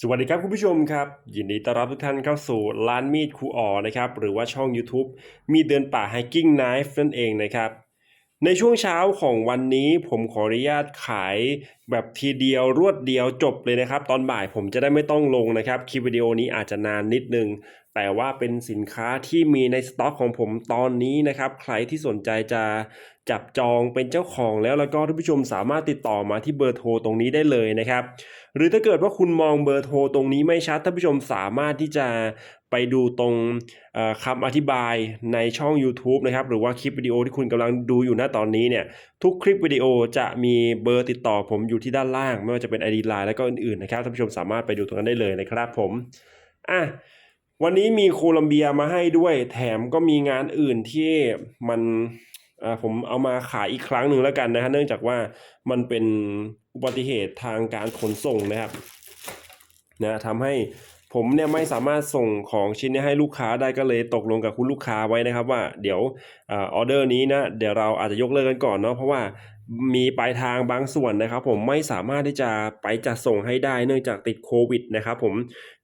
สวัสดีครับคุณผู้ชมครับ ยินดีต้อนรับทุกท่านเข้าสู่ร้านมีดครูอ๋อนะครับ หรือว่าช่อง YouTube มีเดินป่า Hiking Knife นั่นเองนะครับ ในช่วงเช้าของวันนี้ผมขออนุญาตขายแบบทีเดียวรวดเดียวจบเลยนะครับ ตอนบ่ายผมจะได้ไม่ต้องลงนะครับ คลิปวิดีโอนี้อาจจะนานนิดนึงแต่ว่าเป็นสินค้าที่มีในสต็อกของผมตอนนี้นะครับ ใครที่สนใจจะจับจองเป็นเจ้าของแล้วแล้วก็ท่านผู้ชมสามารถติดต่อมาที่เบอร์โทรตรงนี้ได้เลยนะครับ หรือถ้าเกิดว่าคุณมองเบอร์โทรตรงนี้ไม่ชัดท่านผู้ชมสามารถที่จะไปดูตรงคำอธิบายในช่อง YouTube นะครับ หรือว่าคลิปวิดีโอที่คุณกำลังดูอยู่ณตอนนี้เนี่ยทุกคลิปวิดีโอจะมีเบอร์ติดต่อผมอยู่ที่ด้านล่าง ไม่ว่าจะเป็น ID Line แล้วก็อื่นๆนะครับท่านผู้ชมสามารถไปดูตรงนั้นได้เลยนะครับผมอะ วันนี้มีโคลัมเบียมาให้ด้วย แถมก็มีงานอื่นที่มันอ่าผมเอามาขายอีกครั้งหนึ่งแล้วกันนะฮะเนื่องจากว่ามันเป็นอุบัติเหตุทางการขนส่งนะครับนะทำให้ผมเนี่ยไม่สามารถส่งของชิ้นนี้ให้ลูกค้าได้ก็เลยตกลงกับคุณลูกค้าไว้นะครับว่าเดี๋ยวออเดอร์นี้นะเดี๋ยวเราอาจจะยกเลิกกันก่อนเนาะเพราะว่า มีปลายทางบางส่วนนะครับ ผมไม่สามารถที่จะไปจัดส่งให้ได้เนื่องจากติดโควิดนะครับ ผม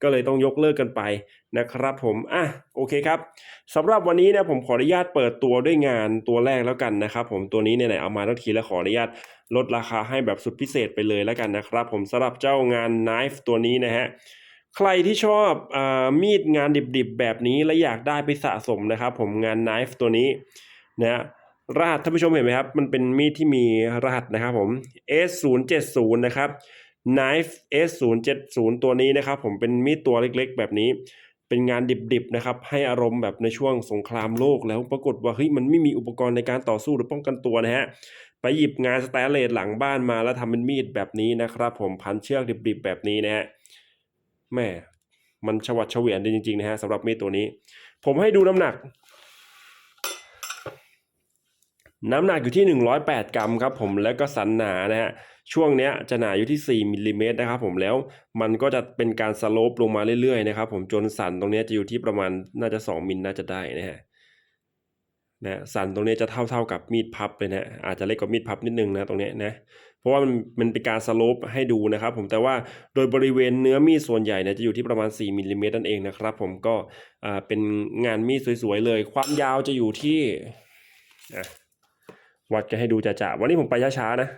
ก็เลยต้องยกเลิกกันไปนะครับ ผมอะโอเคครับสำหรับวันนี้นี่ยผมขออนุญาตเปิดตัวด้วยงานตัวแรกแล้วกันนะครับ ผมตัวนี้เนี่ยเอามาทั้งทีแล้วขออนุญาตลดราคาให้แบบสุดพิเศษไปเลยแล้วกันนะครับ ผมสำหรับเจ้างาน knife ตัวนี้นะฮะใครที่ชอบอามีดงานดิบๆแบบนี้และอยากได้ไปสะสมนะครับ ผมงาน knife ตัวนี้นะ รหัสท่านผู้ชมเห็นไหมครับ มันเป็นมีดที่มีรหัสนะครับผม S070 นะครับ knife S070 ตัวนี้นะครับ ผมเป็นมีดตัวเล็กๆ แบบนี้ เป็นงานดิบๆนะครับ ให้อารมณ์แบบในช่วงสงครามโลกแล้วปรากฏว่าเฮ้ยมันไม่มีอุปกรณ์ในการต่อสู้หรือป้องกันตัวนะฮะไปหยิบงานสแตนเลสหลังบ้านมาแล้วทำเป็นมีดแบบนี้นะครับ ผมพันเชือกดิบๆ แบบนี้นะฮะแม่มันชวัดเฉวียนดีจริงๆนะฮะสำหรับมีดตัวนี้ ผมให้ดูน้ำหนัก น้ำหนักอยู่ที่ 108 กรัมครับผมแล้วก็สันหนานะฮะช่วงเนี้ยจะหนาอยู่ที่ 4มิลลิเมตรนะครับผมแล้วมันก็จะเป็นการสโลปลงมาเรื่อยๆนะครับผมจนสันตรงเนี้ยจะอยู่ที่ประมาณน่าจะ 2 มิลน่าจะได้นะฮะนะสันตรงเนี้ยจะเท่าๆกับมีดพับเลยนะอาจจะเล็กกว่ามีดพับนิดนึงนะตรงเนี้ยนะเพราะว่ามันมันเป็นการสโลปให้ดูนะครับผมแต่ว่าโดยบริเวณเนื้อมีดส่วนใหญ่เนี่ยจะอยู่ที่ประมาณ 4มิลลิเมตรนั่นเองนะครับผมก็อ่าเป็นงานมีดสวยๆเลย ความยาวจะอยู่ที่อะ วัดกันให้ดูจะจะๆวันนี้ผมไปช้าๆนะ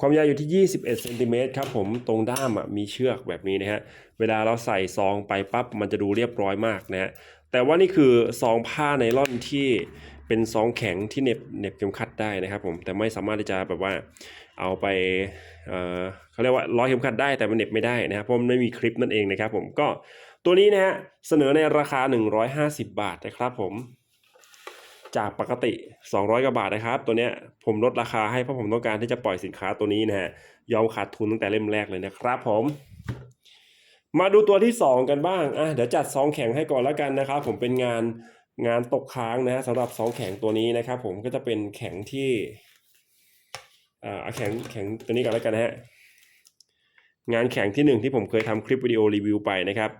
ความยาวอยู่ที่ 21เซนติเมตรครับผมตรงด้ามมีเชือกแบบนี้นะฮะเวลาเราใส่ซองไปปั๊บมันจะดูเรียบร้อยมากนะฮะแต่ว่านี่คือซองผ้าไนล่อนที่เป็นซองแข็งที่เน็บเน็บเข็มขัดได้นะครับผมแต่ไม่สามารถที่จะแบบว่าเอาไปเเขาเรียกว่าร้อยเข็มขัดได้แต่มันเน็บไม่ได้นะครับเพราะมันไม่มีคลิปนั่นเองนะครับผมก็ตัวนี้นะฮะเสนอในราคา 150 บาทนะครับผม จากปกติ 200 กว่าบาทนะครับ ตัวเนี้ยผมลดราคาให้เพราะผมต้องการที่จะปล่อยสินค้าตัวนี้นะฮะยอมขาดทุนตั้งแต่เล่มแรกเลยนะครับผม มาดูตัวที่ 2 กันบ้างอะเดี๋ยวจัดซองแข็งให้ก่อนแล้วกันนะครับ ผมเป็นงานงานตกค้างนะฮะสำหรับซองแข็งตัวนี้นะครับ ผมก็จะเป็นแข็งที่อ่าแข็งแข็งตัวนี้ก่อนแล้วกันนะฮะงานแข็งที่หนึ่งที่ผมเคยทำคลิปวิดีโอรีวิวไปนะครับ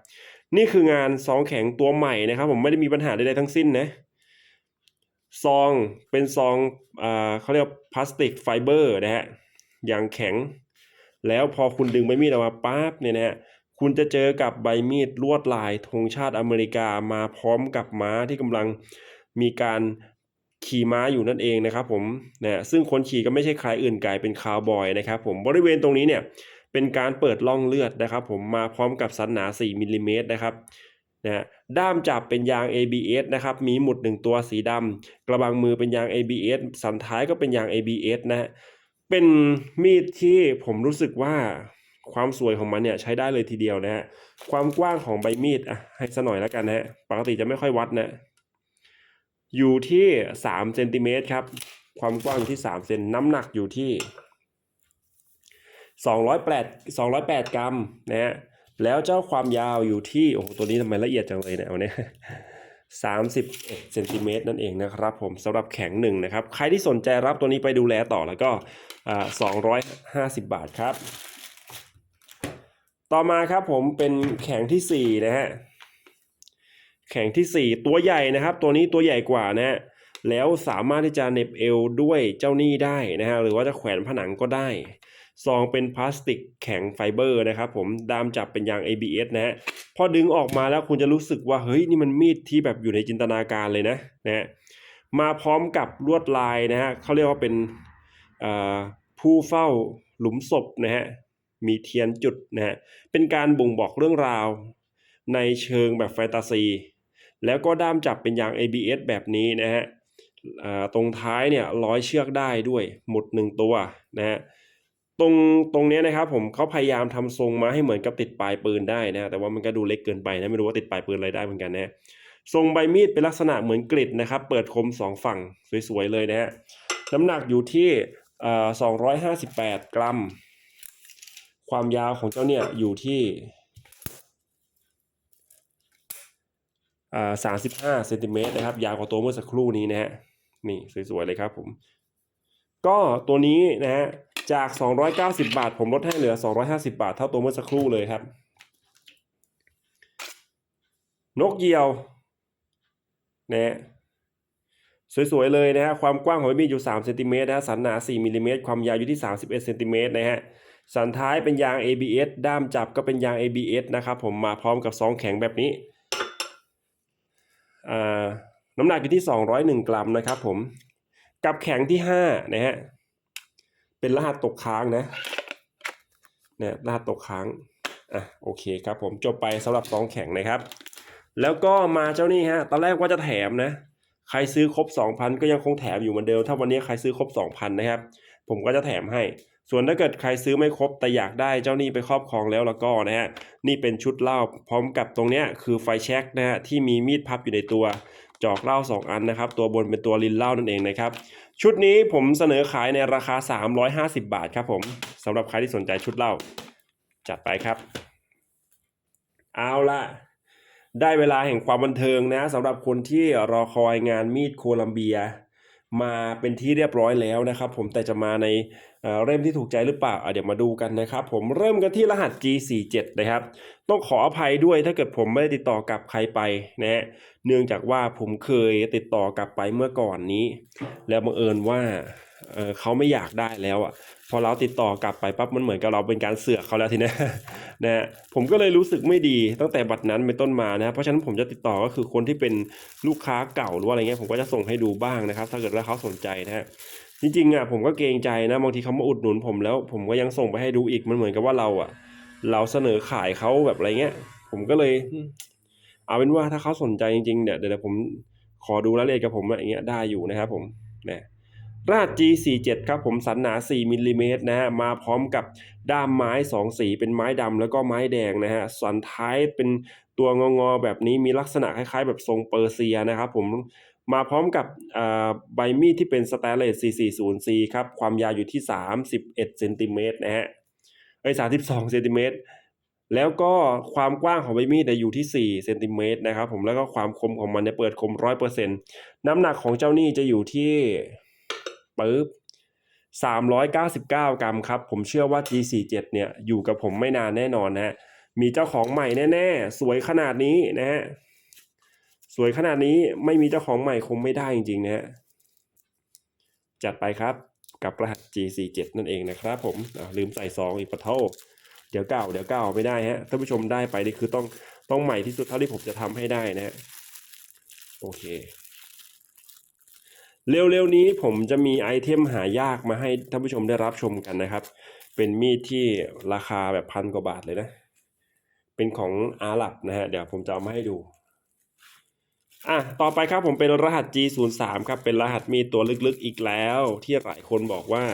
นี่คืองานซองแข็งตัวใหม่นะครับ ผมไม่ได้มีปัญหาใดๆทั้งสิ้นนะ ซองเป็นซองอ่าเขาเรียกพลาสติกไฟเบอร์นะฮะอย่างแข็ง แล้วพอคุณดึงใบมีดออกมาปั๊บเนี่ยนะฮะคุณจะเจอกับใบมีดลวดลายธงชาติอเมริกามาพร้อมกับม้าที่กำลังมีการขี่ม้าอยู่นั่นเองนะครับผมนะซึ่งคนขี่ก็ไม่ใช่ใครอื่นไกลเป็นคาวบอยนะครับผมบริเวณตรงนี้เนี่ยเป็นการเปิดล่องเลือดนะครับผมมาพร้อมกับสันหนา 4มิลลิเมตรนะครับ นะด้ามจับเป็นยาง ABS นะครับ มีหมุดหนึ่งตัวสีดำกระบังมือเป็นยาง ABS สันท้ายก็เป็นยาง ABS นะฮะเป็นมีดที่ผมรู้สึกว่าความสวยของมันเนี่ยใช้ได้เลยทีเดียวนะฮะความกว้างของใบมีดอะให้สหน่อยแล้วกันนะฮะปกติจะไม่ค่อยวัดนะ อยู่ที่3เซนติเมตรครับ ความกว้างอยู่ที่3เซนน้ำหนักอยู่ที่208 208กรัมนะฮะ แล้วเจ้าความยาวอยู่ที่โอ้โหตัวนี้ทำไมละเอียดจังเลยเนี่ยวันนี้31เซนติเมตรนั่นเองนะครับผมสำหรับแข็งหนึ่งนะครับ ใครที่สนใจรับตัวนี้ไปดูแลต่อแล้วก็สอ่า250บาทครับ ต่อมาครับผมเป็นแข็งที่4นะฮะแข็งที่4ตัวใหญ่นะครับ ตัวนี้ตัวใหญ่กว่านะฮะแล้วสามารถที่จะเน็บเอวด้วยเจ้านี่ได้นะฮะหรือว่าจะแขวนผนังก็ได้ ซองเป็นพลาสติกแข็งไฟเบอร์นะครับผมด้ามจับเป็นยาง ABS นะฮะพอดึงออกมาแล้วคุณจะรู้สึกว่าเฮ้ยนี่มันมีดที่แบบอยู่ในจินตนาการเลยนะนะฮะมาพร้อมกับลวดลายนะฮะเขาเรียกว่าเป็นผู้เฝ้าหลุมศพนะฮะมีเทียนจุดนะฮะเป็นการบ่งบอกเรื่องราว ในเชิงแบบแฟนตาซี แล้วก็ด้ามจับเป็นยาง ABS แบบนี้นะฮะตรงท้ายเนี่ยร้อยเชือกได้ด้วยหมดหนึ่งตัวนะฮะ ตรงตรงเนี้ยนะครับผมเขาพยายามทำทรงมาให้เหมือนกับติดปลายปืนได้นะแต่ว่ามันก็ดูเล็กเกินไปนะไม่รู้ว่าติดปลายปืนอะไรได้เหมือนกันนะทรงใบมีดเป็นลักษณะเหมือนกริดนะครับ เปิดคมสองฝั่งสวยๆเลยนะฮะน้ำหนักอยู่ที่เอ่อ258กรัม ความยาวของเจ้าเนี่ยอยู่ที่อ่า35เซนติเมตรนะครับ ยาวกว่าตัวเมื่อสักครู่นี้นะฮะนี่สวยๆเลยครับผม ก็ตัวนี้นะฮะ จาก 290 บาท ผมลดให้เหลือ 250 บาท เท่าตัวเมื่อสักครู่เลยครับ นกเหยี่ยวนะฮะสวยๆเลยนะฮะความกว้างของใบมีดอยู่3เซนติเมตรนะฮะสันหนา 4มิลลิเมตรความยาวอยู่ที่ 31เซนติเมตรนะฮะสันท้ายเป็นยาง ABS ด้ามจับก็เป็นยาง ABS นะครับผมมาพร้อมกับซองแข็งแบบนี้อ่าน้ำหนักอยู่ที่ 201 กรัมนะครับผม กับแข็งที่ห้านะฮะ เป็นรหัสตกค้างนะเนี่ยรหัสตกค้างอะโอเคครับผมจบไปสำหรับซองแข็งนะครับ แล้วก็มาเจ้านี่ฮะตอนแรกว่าจะแถมนะ ใครซื้อครบ 2,000 ก็ยังคงแถมอยู่เหมือนเดิม ถ้าวันนี้ใครซื้อครบ 2,000 นะครับ ผมก็จะแถมให้ ส่วนถ้าเกิดใครซื้อไม่ครบแต่อยากได้เจ้านี่ไปครอบครองแล้วแล้วก็นะฮะนี่เป็นชุดเหล้าพร้อมกับตรงเนี้ยคือไฟแช็กนะฮะที่มีมีดพับอยู่ในตัว จอกเหล้า2 อันนะครับ ตัวบนเป็นตัวลินเหล้านั่นเองนะครับ ชุดนี้ผมเสนอขายในราคา 350 บาทครับผมสำหรับใครที่สนใจชุดเหล้าจัดไปครับ เอาละได้เวลาแห่งความบันเทิงนะสำหรับคนที่รอคอยงานมีดโคลัมเบีย มาเป็นที่เรียบร้อยแล้วนะครับ ผมแต่จะมาในเอ่อเล่มที่ถูกใจหรือเปล่าเดี๋ยวมาดูกันนะครับ ผมเริ่มกันที่รหัส G47 นะครับ ต้องขออภัยด้วยถ้าเกิดผมไม่ได้ติดต่อกับใครไปนะฮะเนื่องจากว่าผมเคยติดต่อกลับไปเมื่อก่อนนี้ แล้วบังเอิญว่าเออเขาไม่อยากได้แล้วอะ พอเราติดต่อกลับไปปั๊บมันเหมือนกับเราเป็นการเสือกเขาแล้วทีเนี้ยนะฮะผมก็เลยรู้สึกไม่ดีตั้งแต่บัดนั้นเป็นต้นมานะเพราะฉะนั้นผมจะติดต่อก็คือคนที่เป็นลูกค้าเก่าหรือว่าอะไรเงี้ยผมก็จะส่งให้ดูบ้างนะครับ ถ้าเกิดว่าเขาสนใจนะฮะจริงๆอะผมก็เกรงใจนะบางทีเขามาอุดหนุนผมแล้ว ผมก็ยังส่งไปให้ดูอีกมันเหมือนกับว่าเราอะ เราเสนอขายเขาแบบอะไรเงี้ย ผมก็เลยเอาเป็นว่าถ้าเขาสนใจจริงๆเนี่ยเดี๋ยวผมขอดูรายละเอียดกับผมอะไรเงี้ยได้อยู่นะครับผมนะ รหัส G47 ครับผมสันหนา 4มิลลิเมตรนะฮะมาพร้อมกับด้ามไม้ 2 สีเป็นไม้ดำแล้วก็ไม้แดงนะฮะสันท้ายเป็นตัวงอๆแบบนี้มีลักษณะคล้ายๆ แบบทรงเปอร์เซียนะครับผมมาพร้อมกับใบมีดที่เป็นสแตนเลส 440C ครับความยาวอยู่ที่ 31เซนติเมตรนะฮะไอ้32เซนติเมตรแล้วก็ความกว้างของใบมีดอยู่ที่4เซนติเมตรนะครับผมแล้วก็ความคมของมันเนี่ยเปิดคม 100%น้ำหนักของเจ้านี่จะอยู่ที่ ปึ๊บ399 กรัมครับ ผมเชื่อว่า G47 เนี่ยอยู่กับผมไม่นานแน่นอนนะฮะมีเจ้าของใหม่แน่ๆ สวยขนาดนี้นะฮะสวยขนาดนี้ไม่มีเจ้าของใหม่คงไม่ได้จริงๆนะฮะจัดไปครับกับรหัส G47 นั่นเองนะครับผมลืมใส่ซองอีกปะเท่าเดี๋ยวเก่าเดี๋ยวเก่าไม่ได้ฮะท่านผู้ชมได้ไปนี่คือต้องต้องใหม่ที่สุดเท่าที่ผมจะทำให้ได้นะฮะโอเค เร็วๆนี้ผมจะมีไอเทมหายากมาให้ท่านผู้ชมได้รับชมกันนะครับ เป็นมีดที่ราคาแบบพันกว่าบาทเลยนะ เป็นของอาหรับนะฮะ เดี๋ยวผมจะเอามาให้ดู อะ ต่อไปครับผมเป็นรหัส G03 ครับ เป็นรหัสมีดตัวลึกๆอีกแล้ว ที่หลายคนบอกว่า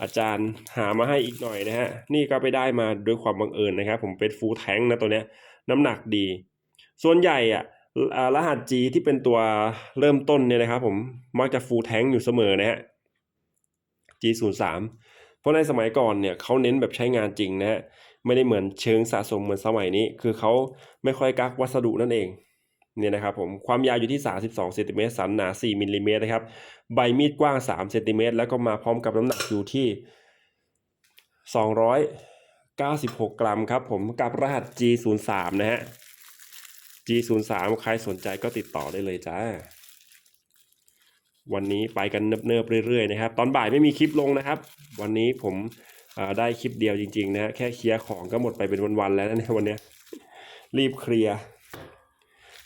อาจารย์หามาให้อีกหน่อยนะฮะ นี่ก็ไปได้มาด้วยความบังเอิญนะครับ ผมเป็นฟูลแท้งนะตัวเนี้ย น้ำหนักดี ส่วนใหญ่อะอ่า รหัส G ที่เป็นตัวเริ่มต้นเนี่ยนะครับผมมักจะฟูลแทงอยู่เสมอนะฮะ G03 เพราะในสมัยก่อนเนี่ยเขาเน้นแบบใช้งานจริงนะฮะไม่ได้เหมือนเชิงสะสมเหมือนสมัยนี้ คือเขาไม่ค่อยกักวัสดุนั่นเองเนี่ยนะครับผมความยาวอยู่ที่ 32เซนติเมตรสันหนา 4มิลลิเมตรนะครับ ใบมีดกว้าง 3 เซนติเมตรแล้วก็มาพร้อมกับน้ำหนักอยู่ที่ 296 กรัมครับผมกับรหัส G03 นะฮะ G03 ใครสนใจก็ติดต่อได้เลยจ้า วันนี้ไปกันเนิบๆเรื่อยๆนะครับ ตอนบ่ายไม่มีคลิปลงนะครับ วันนี้ผมได้คลิปเดียวจริงๆนะแค่เคลียร์ของก็หมดไปเป็นวันๆแล้วนะเนี่ยวันนี้รีบเคลียร์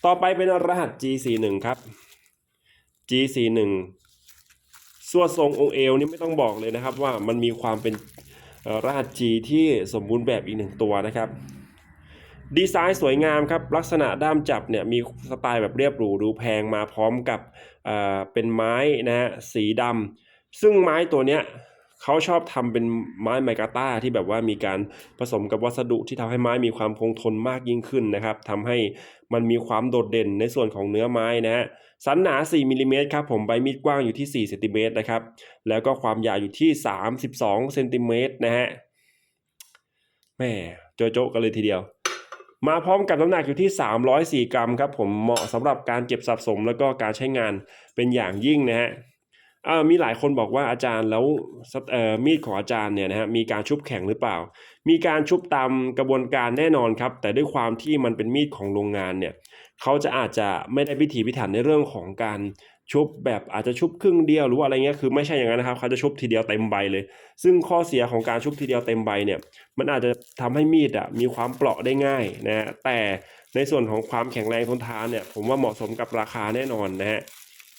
ต่อไปเป็นรหัส G41 ครับ G41 ส่วนทรงองเอวนี่ไม่ต้องบอกเลยนะครับว่ามันมีความเป็นรหัส G ที่สมบูรณ์แบบอีกหนึ่งตัวนะครับ ดีไซน์สวยงามครับ ลักษณะด้ามจับเนี่ยมีสไตล์แบบเรียบหรูดูแพงมาพร้อมกับเเป็นไม้นะฮะสีดำซึ่งไม้ตัวเนี้ยเขาชอบทำเป็นไม้ไมกาต้าที่แบบว่ามีการผสมกับวัสดุที่ทำให้ไม้มีความคงทนมากยิ่งขึ้นนะครับทำให้มันมีความโดดเด่นในส่วนของเนื้อไม้นะฮะสันหนา 4มิลลิเมตรครับผมใบมีดกว้างอยู่ที่4เซนติเมตรนะครับแล้วก็ความยาวอยู่ที่ 32เซนติเมตรนะฮะแม่โจโจกันเลยทีเดียว มาพร้อมกับน้ำหนักอยู่ที่ 304 กรัมครับผมเหมาะสำหรับการเก็บสะสมแล้วก็การใช้งานเป็นอย่างยิ่งนะฮะมีหลายคนบอกว่าอาจารย์แล้วเออมีดของอาจารย์เนี่ยนะฮะมีการชุบแข็งหรือเปล่า มีการชุบตามกระบวนการแน่นอนครับ แต่ด้วยความที่มันเป็นมีดของโรงงานเนี่ยเขาจะอาจจะไม่ได้พิถีพิถันในเรื่องของการ ชุบแบบอาจจะชุบครึ่งเดียวหรือว่าอะไรเงี้ยคือไม่ใช่อย่างนั้นนะครับเขาจะชุบทีเดียวเต็มใบเลย ซึ่งข้อเสียของการชุบทีเดียวเต็มใบเนี่ยมันอาจจะทำให้มีดอะมีความเปราะได้ง่ายนะฮะแต่ในส่วนของความแข็งแรงทนทานเนี่ยผมว่าเหมาะสมกับราคาแน่นอนนะฮะ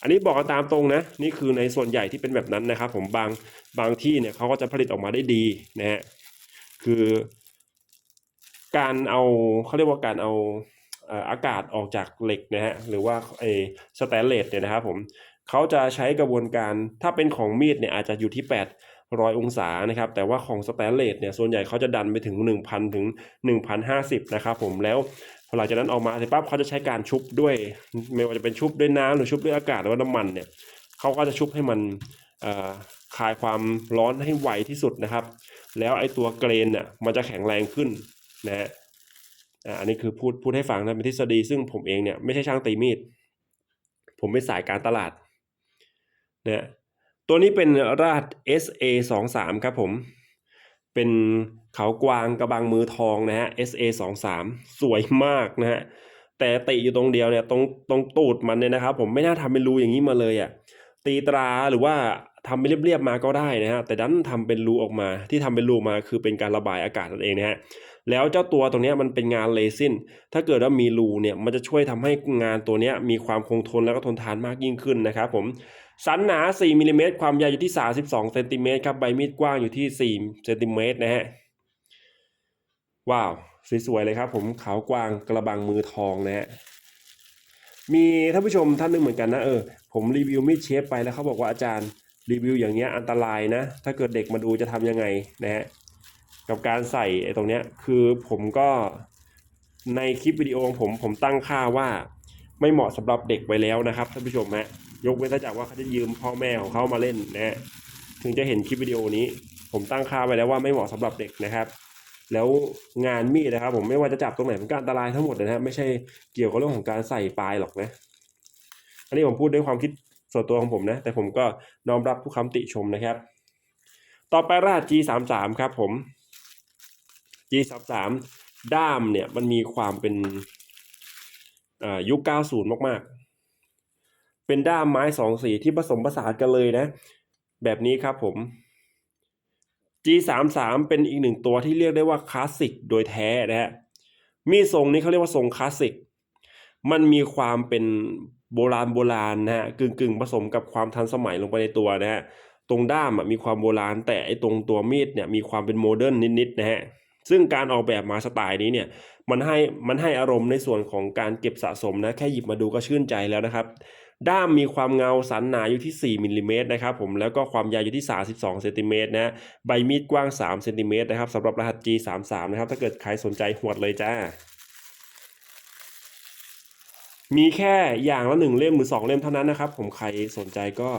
อันนี้บอกกันตามตรงนะนี่คือในส่วนใหญ่ที่เป็นแบบนั้นนะครับ ผมบางบางที่เนี่ยเขาก็จะผลิตออกมาได้ดีนะฮะคือ การเอาเขาเรียกว่าการเอา อากาศออกจากเหล็กนะฮะหรือว่าไอสแตนเลสเนี่ยนะครับผมเขาจะใช้กระบวนการถ้าเป็นของมีดเนี่ยอาจจะอยู่ที่800 องศานะครับแต่ว่าของสแตนเลสเนี่ยส่วนใหญ่เขาจะดันไปถึง 1,000 ถึง 1,050 นะครับผมแล้วหลังจากนั้นออกมาเสร็จปั๊บเขาจะใช้การชุบด้วย ไม่ว่าจะเป็นชุบด้วยน้ำหรือชุบด้วยอากาศหรือว่าน้ำมันเนี่ยเขาก็จะชุบให้มันอ่อคลายความร้อนให้ไวที่สุดนะครับ แล้วไอ้ตัวเกรนเนี่ยมันจะแข็งแรงขึ้นนะฮะ อันนี้คือพูดพูดให้ฟังนะเป็นทฤษฎีซึ่งผมเองเนี่ยไม่ใช่ช่างตีมีด ผมเป็นสายการตลาดนะตัวนี้เป็นรหัส SA 2 3ครับผม เป็นเขากวางกระบังมือทองนะฮะ SA 2 3สวยมากนะฮะแต่ติอยู่ตรงเดียวเนี่ยตรงตรงตูดมันเนี่ยนะครับ ผมไม่น่าทำเป็นรูอย่างนี้มาเลยอะตีตราหรือว่าทำเป็นเรียบๆมาก็ได้นะฮะแต่ดันทำเป็นรูออกมาที่ทำเป็นรูมาคือเป็นการระบายอากาศนั่นเองนะฮะ แล้วเจ้าตัวตรงนี้มันเป็นงานเลซินถ้าเกิดว่ามีรูเนี่ยมันจะช่วยทำให้งานตัวนี้มีความคงทนแล้วก็ทนทานมากยิ่งขึ้นนะครับผมสันหนา 4มิลลิเมตรความยาวอยู่ที่ 32เซนติเมตรครับใบมีดกว้างอยู่ที่ 4เซนติเมตรนะฮะว้าวสวยๆเลยครับผมขาวกวางกระบังมือทองนะฮะมีท่านผู้ชมท่านหนึงเหมือนกันนะเออผมรีวิวมีดเชฟไปแล้วเขาบอกว่าอาจารย์รีวิวอย่างเงี้ยอันตรายนะ ถ้าเกิดเด็กมาดูจะทำยังไงนะฮะ กับการใส่ไอ้ตรงเนี้ยคือผมก็ในคลิปวิดีโอของผมผมตั้งค่าว่าไม่เหมาะสำหรับเด็กไว้แล้วนะครับท่านผู้ชมฮะยกเว้นถ้าจากว่าเขาจะยืมพ่อแม่ของเขามาเล่นนะถึงจะเห็นคลิปวิดีโอนี้ ผมตั้งค่าไว้แล้วว่าไม่เหมาะสำหรับเด็กนะครับ แล้วงานมีดนะครับผมไม่ว่าจะจับตรงไหนมันก็อันตรายทั้งหมดนะฮะไม่ใช่เกี่ยวกับเรื่องของการใส่ปลายหรอกนะ อันนี้ผมพูดด้วยความคิดส่วนตัวของผมนะ แต่ผมก็น้อมรับทุกคำติชมนะครับ ต่อไปรหัส G33 ครับผม G33 ด้ามเนี่ยมันมีความเป็นอ่ายุค 90 มากๆ เป็นด้ามไม้สองสีที่ผสมผสานกันเลยนะ แบบนี้ครับผม G33 เป็นอีกหนึ่งตัวที่เรียกได้ว่าคลาสสิกโดยแท้นะฮะ มีทรงนี้เขาเรียกว่าทรงคลาสสิก มันมีความเป็นโบราณโบราณนะฮะกึ่งกึ่งผสมกับความทันสมัยลงไปในตัวนะฮะ ตรงด้ามมีความโบราณแต่ไอ้ตรงตัวมีดเนี่ยมีความเป็นโมเดิร์นนิดๆนะฮะ ซึ่งการออกแบบมาสไตล์นี้เนี่ยมันให้มันให้อารมณ์ในส่วนของการเก็บสะสมนะแค่หยิบมาดูก็ชื่นใจแล้วนะครับ ด้ามมีความเงาสันหนาอยู่ที่ 4มิลลิเมตรนะครับผมแล้วก็ความยาวอยู่ที่ 32เซนติเมตรนะใบมีดกว้าง3เซนติเมตรนะครับสำหรับรหัส G33 นะครับ ถ้าเกิดใครสนใจหวดเลยจ้า มีแค่อย่างละหนึ่งเล่มหรือสองเล่มเท่านั้นนะครับ ผมใครสนใจก็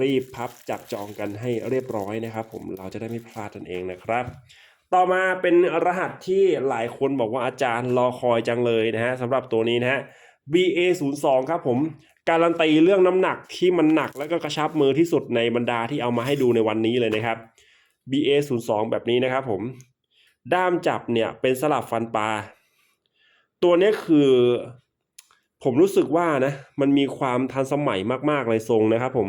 รีบพับจับจองกันให้เรียบร้อยนะครับ ผมเราจะได้ไม่พลาดกันเองนะครับ ต่อมาเป็นรหัสที่หลายคนบอกว่าอาจารย์รอคอยจังเลยนะฮะสำหรับตัวนี้นะฮะ BA02 ครับผมการันตีเรื่องน้ำหนักที่มันหนักแล้วก็กระชับมือที่สุดในบรรดาที่เอามาให้ดูในวันนี้เลยนะครับ BA02 แบบนี้นะครับผม ด้ามจับเนี่ยเป็นสลับฟันปลา ตัวนี้คือผมรู้สึกว่านะ มันมีความทันสมัยมากๆเลยทรงนะครับผม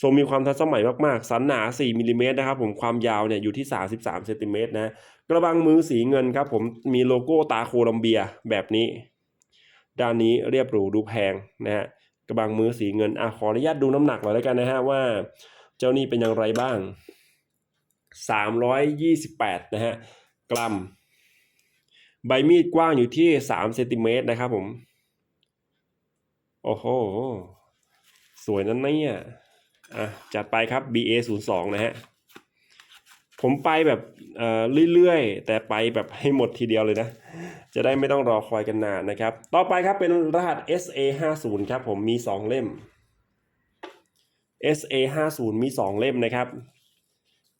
ทรงมีความทันสมัยมากๆ สันหนา 4มิลลิเมตรนะครับผมความยาวเนี่ยอยู่ที่ 33เซนติเมตรนะ กระบังมือสีเงินครับผมมีโลโก้ตาโคลัมเบียแบบนี้ ด้านนี้เรียบหรูดูแพงนะฮะกระบังมือสีเงินอะขออนุญาตดูน้ำหนักหน่อยแล้วกันนะฮะว่า เจ้านี่เป็นอย่างไรบ้าง 328นะฮะกรัม ใบมีดกว้างอยู่ที่ 3 เซนติเมตรนะครับผม โอ้โห สวยนั่นเนี่ย อะจัดไปครับ BA 0 2นะฮะ ผมไปแบบเอ่อเรื่อยๆ แต่ไปแบบให้หมดทีเดียวเลยนะ จะได้ไม่ต้องรอคอยกันนานนะครับ ต่อไปครับเป็นรหัส SA 5 0ครับผมมี 2 เล่ม SA 5 0มี 2 เล่มนะครับ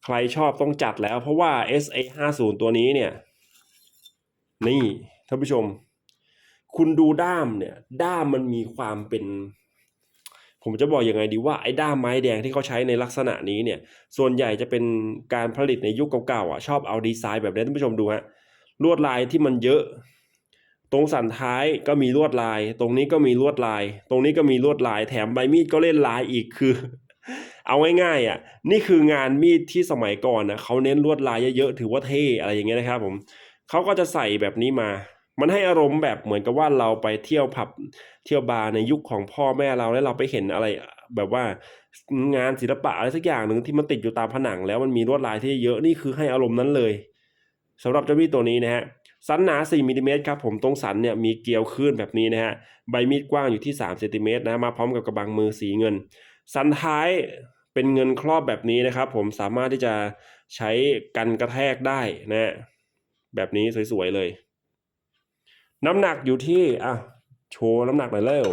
ใครชอบต้องจัดแล้ว เพราะว่า SA 5 0ตัวนี้เนี่ย นี่ท่านผู้ชม คุณดูด้ามเนี่ย ด้ามมันมีความเป็น ผมจะบอกยังไงดีว่าไอ้ด้ามไม้แดงที่เขาใช้ในลักษณะนี้เนี่ย ส่วนใหญ่จะเป็นการผลิตในยุคเก่าๆอะชอบเอาดีไซน์แบบนี้ท่านผู้ชมดูฮะลวดลายที่มันเยอะ ตรงสันท้ายก็มีลวดลาย ตรงนี้ก็มีลวดลาย ตรงนี้ก็มีลวดลาย แถมใบมีดก็เล่นลายอีกคือ เอาง่ายๆอะนี่คืองานมีดที่สมัยก่อนนะเขาเน้นลวดลายเยอะๆถือว่าเท่อะไรอย่างเงี้ยนะครับผมเขาก็จะใส่แบบนี้มา มันให้อารมณ์แบบเหมือนกับว่าเราไปเที่ยวผับเที่ยวบาร์ในยุคของพ่อแม่เราแล้วเราไปเห็นอะไรแบบว่างานศิลปะอะไรสักอย่างหนึ่งที่มันติดอยู่ตามผนัง แล้วมันมีลวดลายที่เยอะนี่คือให้อารมณ์นั้นเลยสำหรับเจ้ามีดตัวนี้นะฮะสันหนา 4มิลิเมตรครับผมตรงสันเนี่ยมีเกลียวขึ้นแบบนี้นะฮะใบมีดกว้างอยู่ที่3เซนติเมตรนะมาพร้อมกับกระบังมือสีเงิน สันท้ายเป็นเงินครอบแบบนี้นะครับ ผมสามารถที่จะใช้กันกระแทกได้นะฮะแบบนี้สวยๆเลย น้ำหนักอยู่ที่อะโชว์น้ำหนักหน่อยเร็ว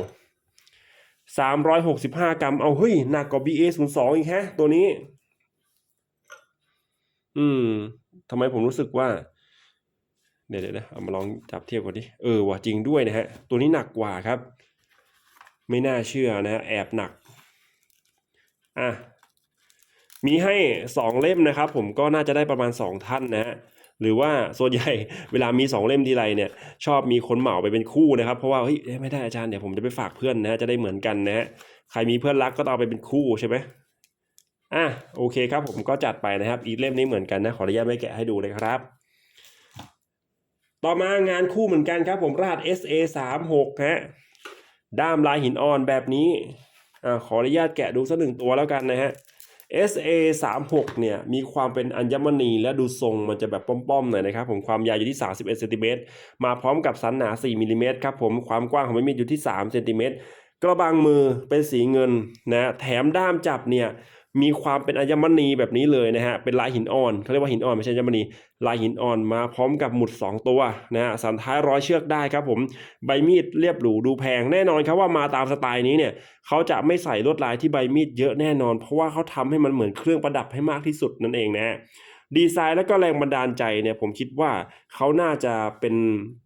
สามร้อยหกสิบห้ากรัม เอาเฮ้ยหนักกว่า BA ศูนย์สองอีกฮะ ตัวนี้ อืมทำไมผมรู้สึกว่า เดี๋ยวเดี๋ยวเอามาลองจับเทียบกันดิเออว่ะจริงด้วยนะฮะ ตัวนี้หนักกว่าครับ ไม่น่าเชื่อนะฮะแอบหนัก อะมีให้สองเล่มนะครับ ผมก็น่าจะได้ประมาณสองท่านนะฮะ หรือว่าส่วนใหญ่เวลามีสองเล่มทีไรเนี่ยชอบมีคนเหมาไปเป็นคู่นะครับ เพราะว่าเฮ้ยไม่ได้อาจารย์เดี๋ยวผมจะไปฝากเพื่อนนะฮะจะได้เหมือนกันนะฮะใครมีเพื่อนรักก็ต้องเอาไปเป็นคู่ใช่ไหมอะโอเคครับผมก็จัดไปนะครับ อีกเล่มนี้เหมือนกันนะขออนุญาตไม่แกะให้ดูเลยครับ ต่อมางานคู่เหมือนกันครับ ผมรหัส SA 3 6ฮะด้ามลายหินอ่อนแบบนี้อ่าขออนุญาตแกะดูสักหนึ่งตัวแล้วกันนะฮะ SA 3 6เนี่ยมีความเป็นอัญมณีและดูทรงมันจะแบบป้อมๆหน่อยนะครับผมความยาวอยู่ที่ 31เซนติเมตรมาพร้อมกับสันหนา 4มิลลิเมตรครับผมความกว้างของใบมีดอยู่ที่3เซนติเมตรกระบังมือเป็นสีเงินนะแถมด้ามจับเนี่ย มีความเป็นอัญมณีแบบนี้เลยนะฮะเป็นลายหินอ่อนเขาเรียกว่าหินอ่อนไม่ใช่อัญมณีลายหินอ่อนมาพร้อมกับหมุด 2 ตัวนะฮะสันท้ายร้อยเชือกได้ครับผมใบมีดเรียบหรูดูแพงแน่นอนครับว่ามาตามสไตล์นี้เนี่ยเขาจะไม่ใส่ลวดลายที่ใบมีดเยอะแน่นอน เพราะว่าเขาทำให้มันเหมือนเครื่องประดับให้มากที่สุดนั่นเองนะฮะดีไซน์แล้วก็แรงบันดาลใจเนี่ยผมคิดว่าเขาน่าจะเป็น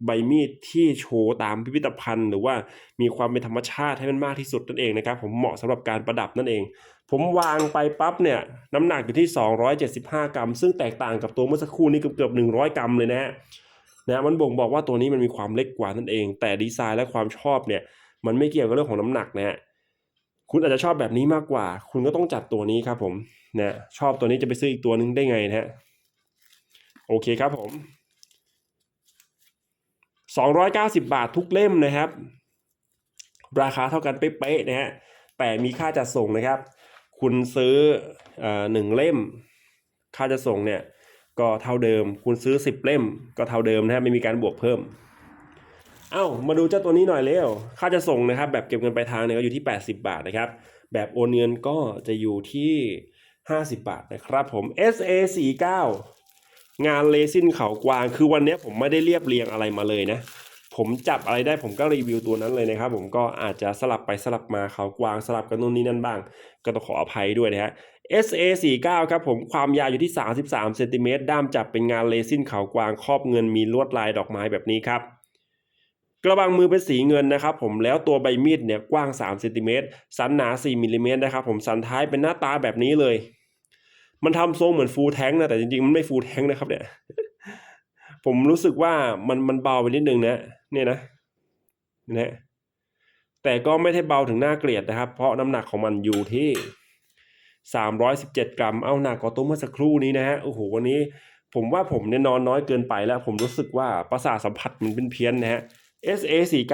ใบมีดที่โชว์ตามพิพิธภัณฑ์ หรือว่ามีความเป็นธรรมชาติให้มันมากที่สุดนั่นเองนะครับผมเหมาะสำหรับการประดับนั่นเอง ผมวางไปปั๊บเนี่ยน้ำหนักอยู่ที่ 275 กรัม ซึ่งแตกต่างกับตัวเมื่อสักครู่นี้เกือบๆ100 กรัมเลยนะฮะนะมันบ่งบอกว่าตัวนี้มันมีความเล็กกว่านั่นเอง แต่ดีไซน์และความชอบเนี่ย มันไม่เกี่ยวกับเรื่องของน้ำหนักนะฮะคุณอาจจะชอบแบบนี้มากกว่า คุณก็ต้องจัดตัวนี้ครับผมนะชอบตัวนี้จะไปซื้ออีกตัวนึงได้ไงนะฮะโอเคครับผม 290 บาททุกเล่มนะครับ ราคาเท่ากันเป๊ะๆนะฮะแต่มีค่าจัดส่งนะครับ คุณซื้ออ่อหนึ่งเล่ม ค่าจัดส่งเนี่ย ก็เท่าเดิม คุณซื้อ 10 เล่ม ก็เท่าเดิมนะฮะไม่มีการบวกเพิ่ม เอ้ามาดูเจ้าตัวนี้หน่อยเร็ว ค่าจะส่งนะครับ แบบเก็บเงินปลายทางเนี่ยก็อยู่ที่ 80 บาทนะครับ แบบโอนเงินก็จะอยู่ที่ 50 บาทนะครับผม SA 49งานเลซินเขากวาง คือวันนี้ผมไม่ได้เรียบเรียงอะไรมาเลยนะ ผมจับอะไรได้ผมก็รีวิวตัวนั้นเลยนะครับ ผมก็อาจจะสลับไปสลับมาเขากวางสลับกันนู่นนี่นั่นบ้าง ก็ต้องขออภัยด้วยนะฮะ SA 49 ครับผมความยาวอยู่ที่ 33เซนติเมตรด้ามจับเป็นงานเลซินเขากวางครอบเงินมีลวดลายดอกไม้แบบนี้ครับกระบังมือเป็นสีเงินนะครับผมแล้วตัวใบมีดเนี่ยกว้าง3เซนติเมตรสันหนา4มิลลิเมตรนะครับผมสันท้ายเป็นหน้าตาแบบนี้เลย มันทำทรงเหมือนฟูลแท้งนะแต่จริงๆมันไม่ฟูลแท้งนะครับเนี่ยผมรู้สึกว่ามันมันเบาไปนิดนึงนะ เนี่ยนะนะแต่ก็ไม่ได้เบาถึงน่าเกลียดนะครับ เพราะน้ำหนักของมันอยู่ที่ 317 กรัม เอาหนักกว่าตัวเมื่อสักครู่นี้นะฮะ โอ้โห วันนี้ผมว่าผมเนี่ยนอนน้อยเกินไปแล้ว ผมรู้สึกว่าประสาทสัมผัสมันเป็นเพี้ยนนะฮะ SA 49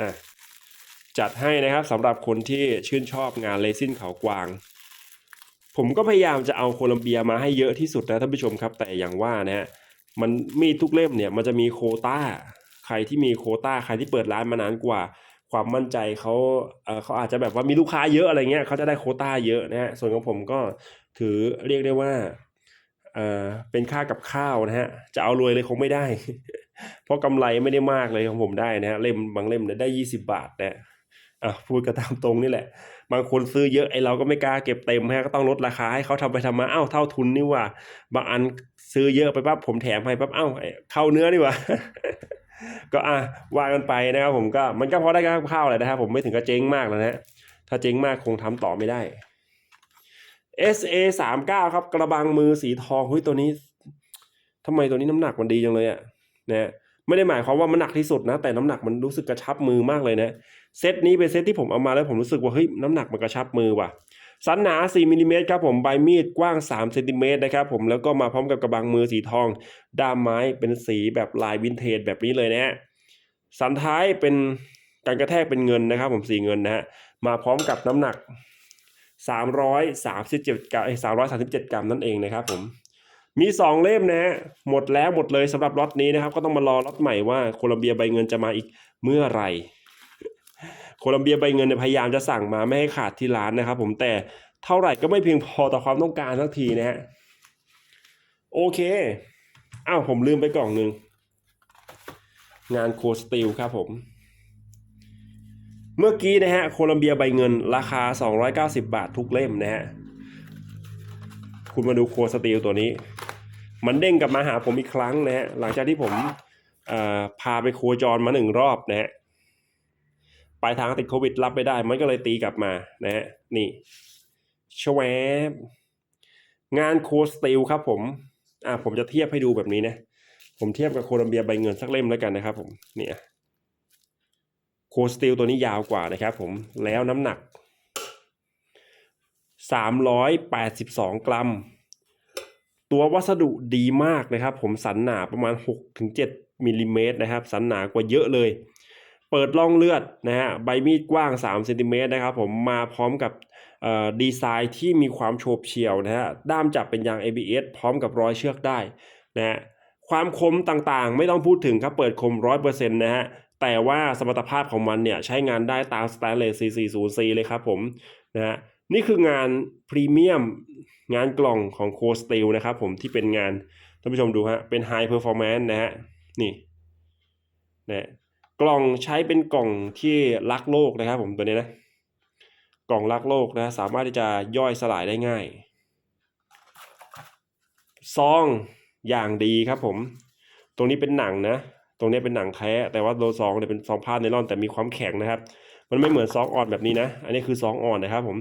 อะจัดให้นะครับสำหรับคนที่ชื่นชอบงานเลซินเขากวาง ผมก็พยายามจะเอาโคลัมเบียมาให้เยอะที่สุดนะท่านผู้ชมครับ แต่อย่างว่านะฮะ มันมีทุกเล่มเนี่ยมันจะมีโควต้า ใครที่มีโควต้า ใครที่เปิดร้านมานานกว่า ความมั่นใจเขาเเขาอาจจะแบบว่ามีลูกค้าเยอะอะไรเงี้ยเขาจะได้โคต้าเยอะนะฮะส่วนของผมก็ถือเรียกได้ว่าเออเป็นค่ากับข้าวนะฮะ จะเอารวยเลยคงไม่ได้ เพราะกำไรไม่ได้มากเลยของผมได้นะฮะเล่มบางเล่มเนี่ยได้ยี่สิบาทนะอะพูดกันตามตรงนี่แหละ บางคนซื้อเยอะไอ้เราก็ไม่กล้าเก็บเต็มฮะก็ต้องลดราคาให้เขาทำไปทำมาเอ้าเท่าทุนนี่ว่า บางอัน ซื้อเยอะไปปั๊บผมแถมให้ปั๊บเอ้าเข้าเนื้อนี่ว่าก็อะว่ากันไปนะครับผมก็มันก็พอได้ค่าข้าวแหละนะครับผมไม่ถึงกับเจ๊งมากแล้วนะถ้าเจ๊งมากคงทำต่อไม่ได้ SA สามเก้าครับ กระบังมือสีทองเฮ้ยตัวนี้ทำไมตัวนี้น้ำหนักมันดีจังเลยอะนะไม่ได้หมายความว่ามันหนักที่สุดนะ แต่น้ำหนักมันรู้สึกกระชับมือมากเลยนะเซตนี้เป็นเซตที่ผมเอามาแล้วผมรู้สึกว่าเฮ้ยน้ำหนักมันกระชับมือว่ะ สันหนา 4มิลลิเมตรครับผมใบมีดกว้าง3เซนติเมตรนะครับผมแล้วก็มาพร้อมกับกระบังมือสีทอง ด้ามไม้เป็นสีแบบลายวินเทจแบบนี้เลยนะฮะสันท้ายเป็นการกระแทกเป็นเงินนะครับผมสีเงินนะฮะมาพร้อมกับน้ำหนัก 337กรัมเอ้ย337 กรัมนั่นเองนะครับผมมี 2 เล่มนะฮะหมดแล้วหมดเลยสำหรับล็อตนี้นะครับ ก็ต้องมารอล็อตใหม่ว่าโคลัมเบียใบเงินจะมาอีกเมื่อไหร่ โคลัมเบียใบเงินเนี่ยพยายามจะสั่งมาไม่ให้ขาดที่ร้านนะครับ ผมแต่เท่าไหร่ก็ไม่เพียงพอต่อความต้องการสักทีนะฮะโอเคอ้าวผมลืมไปกล่องหนึ่งงานโคสติลครับผมเมื่อกี้นะฮะโคลัมเบียใบเงินราคา 290 บาททุกเล่มนะฮะคุณมาดูโคสติลตัวนี้ มันเด้งกลับมาหาผมอีกครั้งนะฮะหลังจากที่ผมพาไปโคจรมาหนึ่งรอบนะฮะ ปลายทางติดโควิดรับไม่ได้ มันก็เลยตีกลับมานะฮะนี่ชวบงานโคสติลครับผมอ่าผมจะเทียบให้ดูแบบนี้นะ ผมเทียบกับโคลัมเบียใบเงินสักเล่มแล้วกันนะครับผมเนี่ยโคสติลตัวนี้ยาวกว่านะครับผมแล้วน้ำหนัก 382 กรัม ตัววัสดุดีมากนะครับ ผมสันหนาประมาณ 6-7มิลลิเมตรนะครับ สันหนากว่าเยอะเลย เปิดร่องเลือดนะฮะใบมีดกว้าง3เซนติเมตรนะครับผมมาพร้อมกับดีไซน์ที่มีความโฉบเฉี่ยวนะฮะด้ามจับเป็นยาง ABS พร้อมกับรอยเชือกได้นะฮะความคมต่างๆ ไม่ต้องพูดถึงครับเปิดคม 100%นะฮะแต่ว่าสมรรถภาพของมันเนี่ยใช้งานได้ตามสแตนเลส 440C เลยครับผมนะฮะนี่คืองานพรีเมียมงานกล่องของโคสติลนะครับผมที่เป็นงานท่านผู้ชมดูฮะเป็น High Performance นะฮะนี่นะ กล่องใช้เป็นกล่องที่รักโลกนะครับ ผมตัวนี้นะ กล่องรักโลกนะสามารถที่จะย่อยสลายได้ง่าย ซองอย่างดีครับผม ตรงนี้เป็นหนังนะ ตรงนี้เป็นหนังแท้แต่ว่าโลซองเนี่ยเป็นซองผ้าไนลอนแต่มีความแข็งนะครับ มันไม่เหมือนซองอ่อนแบบนี้นะ อันนี้คือซองอ่อนนะครับผม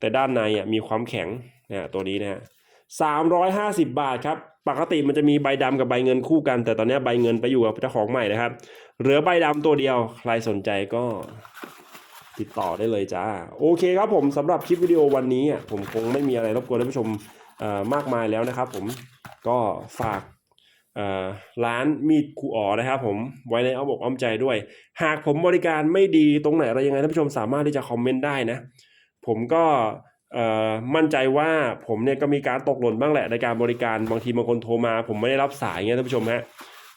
แต่ด้านในอะมีความแข็งนะตัวนี้นะฮะสามร้อยห้าสิบบาทครับ ปกติมันจะมีใบดำกับใบเงินคู่กัน แต่ตอนนี้ใบเงินไปอยู่กับเจ้าของใหม่นะครับ เหลือใบดำตัวเดียว ใครสนใจก็ติดต่อได้เลยจ้า โอเคครับผมสำหรับคลิปวิดีโอวันนี้ผมคงไม่มีอะไรรบกวนท่านผู้ชมมากมายแล้วนะครับ ผมก็ฝากร้านมีดคูอ๋อนะครับผมไว้ในอ้อมอกอ้อมใจด้วย หากผมบริการไม่ดีตรงไหนอะไรยังไงท่านผู้ชมสามารถที่จะคอมเมนต์ได้นะ ผมก็มั่นใจว่าผมเนี่ยก็มีการตกหล่นบ้างแหละในการบริการบางทีบางคนโทรมา ผมไม่ได้รับสายเงี้ยท่านผู้ชมฮะ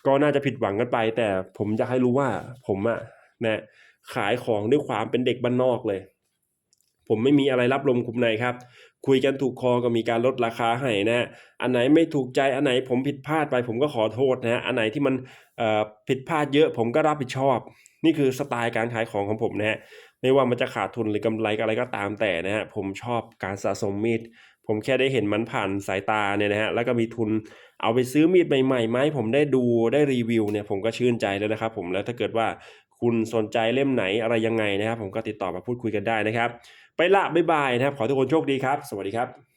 ก็น่าจะผิดหวังกันไป แต่ผมอยากให้รู้ว่าผมอะนะขายของด้วยความเป็นเด็กบ้านนอกเลย ผมไม่มีอะไรรับลมคุมในครับ คุยกันถูกคอก็มีการลดราคาให้นะฮะอันไหนไม่ถูกใจอันไหนผมผิดพลาดไป ผมก็ขอโทษนะฮะอันไหนที่มันผิดพลาดเยอะ ผมก็รับผิดชอบ นี่คือสไตล์การขายของของผมนะฮะไม่ว่ามันจะขาดทุนหรือกำไรอะไรก็ตามแต่นะฮะผมชอบการสะสมมีดผมแค่ได้เห็นมันผ่านสายตาเนี่ยนะฮะแล้วก็มีทุน เอาไปซื้อมีดใหม่ๆไหมผมได้ดูได้รีวิวเนี่ยผมก็ชื่นใจแล้วนะครับ ผมแล้วถ้าเกิดว่าคุณสนใจเล่มไหนอะไรยังไงนะครับ ผมก็ติดต่อมาพูดคุยกันได้นะครับ ไปละบ๊ายบายนะครับ ขอทุกคนโชคดีครับ สวัสดีครับ